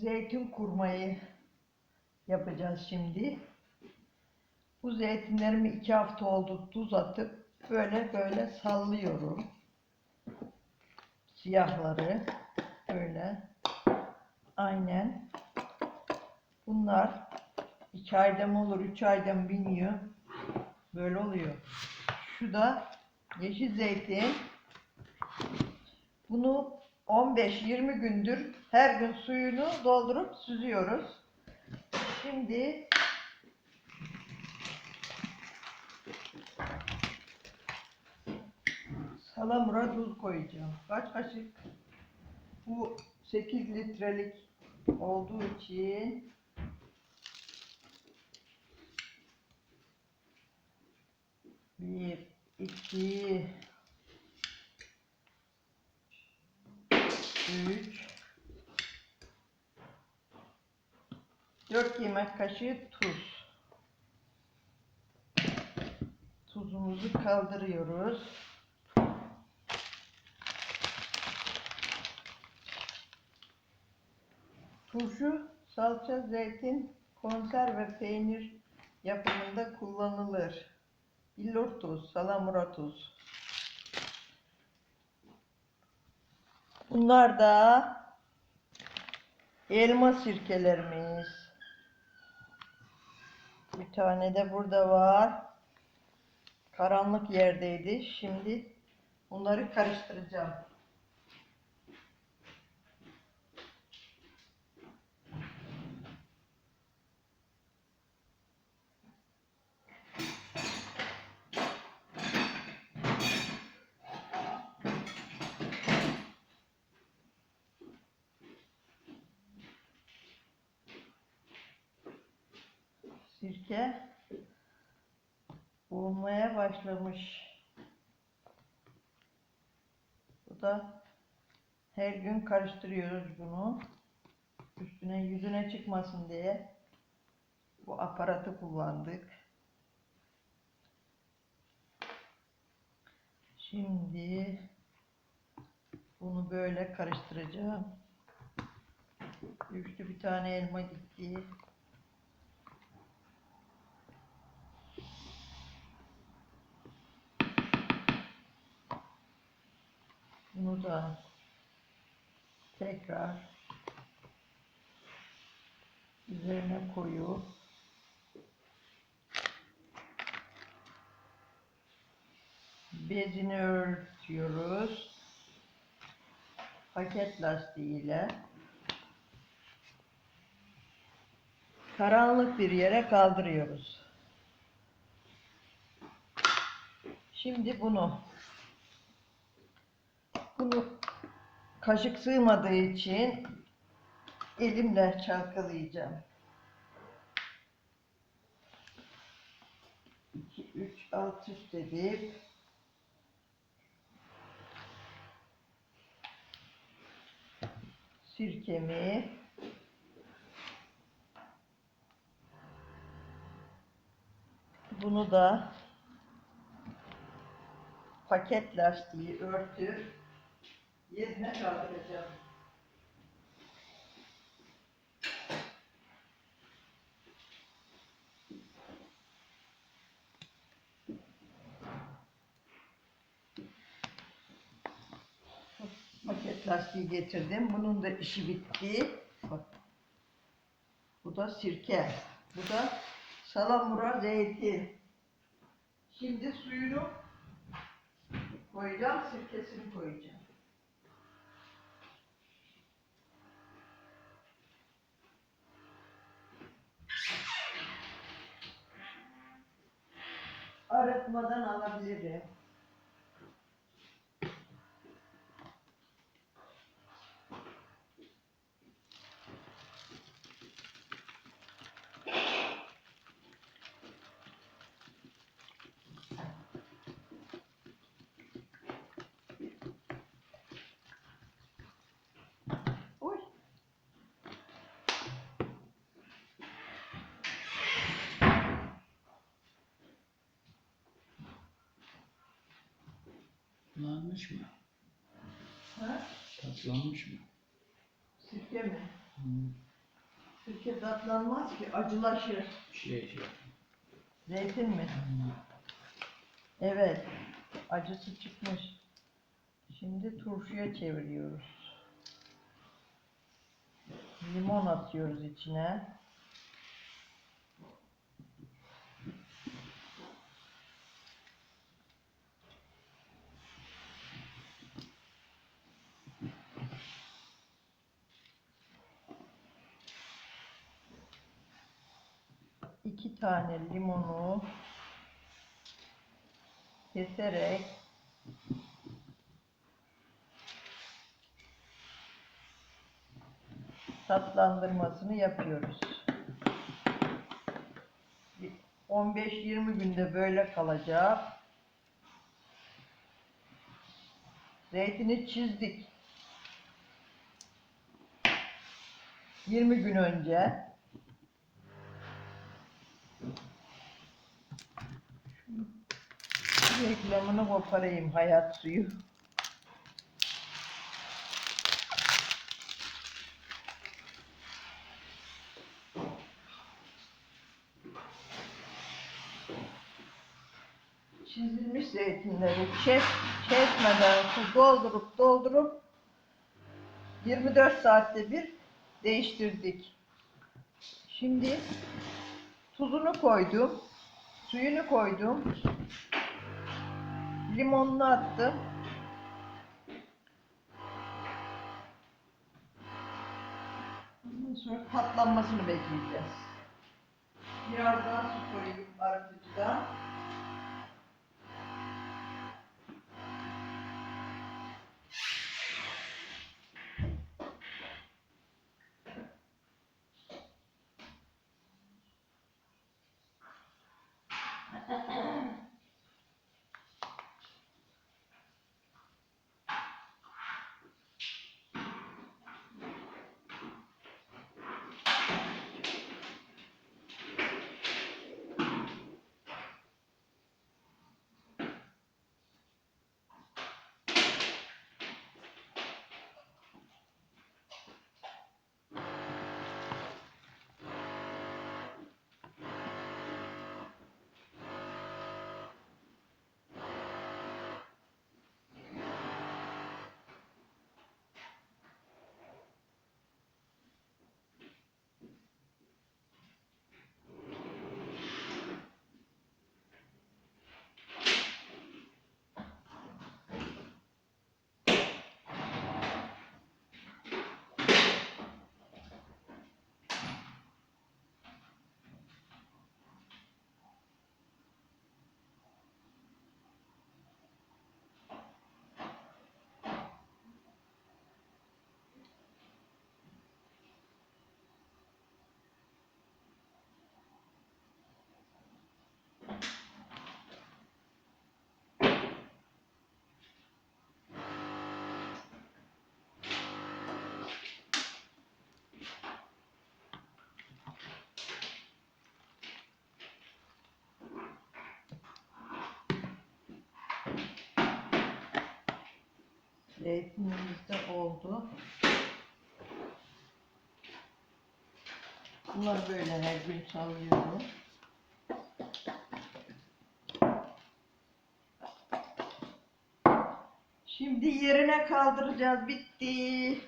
zeytin kurmayı yapacağız şimdi. Bu zeytinlerimi iki hafta oldu tuz atıp böyle böyle sallıyorum. Siyahları böyle. Aynen. Bunlar iki ayda mı olur, üç ayda mı bilmiyor. Böyle oluyor. Şu da yeşil zeytin. Bunu 15-20 gündür her gün suyunu doldurup süzüyoruz. Şimdi salamura tuz koyacağım. Kaç kaşık? Bu 8 litrelik olduğu için bir, iki, üç, dört yemek kaşığı tuz. Tuzumuzu kaldırıyoruz. Turşu, salça, zeytin, konserve peynir yapımında kullanılır. Billur tuz, salamura tuz. Bunlar da elma sirkelerimiz. Bir tane de burada var. Karanlık yerdeydi. Şimdi bunları karıştıracağım. Sirke olmaya başlamış. Bu da her gün karıştırıyoruz bunu. Üstüne yüzüne çıkmasın diye bu aparatı kullandık. Şimdi bunu böyle karıştıracağım. Düştü bir tane elma gitti. Bunu da tekrar üzerine koyup bezini örtüyoruz. Paket lastiğiyle karanlık bir yere kaldırıyoruz. Şimdi bunu bunu kaşık sığmadığı için elimle çalkalayacağım. 2 3 alt üst edip sirkemi bunu da paket lastiği örtüp yerine kaldıracağım. Paket lastiği getirdim. Bunun da işi bitti. Bak. Bu da sirke. Bu da salamura zeytin. Şimdi suyunu koyacağım, sirkesini koyacağım. Arıtmadan alabilirim. Tatlanmış mı? Ha? Tatlanmış mı? Sirke mi? Hı. Sirke tatlanmaz ki acılaşır. Şey şey. Zeytin mi? Evet. Acısı çıkmış. Şimdi turşuya çeviriyoruz. Limon atıyoruz içine. İki tane limonu keserek tatlandırmasını yapıyoruz. Bir 15-20 günde böyle kalacak. Zeytini çizdik. 20 gün önce. Şu reklamını koparayım hayat suyu. Çizilmiş zeytinleri kes, kesmeden su doldurup doldurup 24 saatte bir değiştirdik. Şimdi tuzunu koydum, suyunu koydum, limonunu attım. Ondan sonra tatlanmasını bekleyeceğiz. Biraz daha su koyayım arıtıcıdan. Zeytinimiz oldu. Bunları böyle her gün sallıyorum. Şimdi yerine kaldıracağız. Bitti.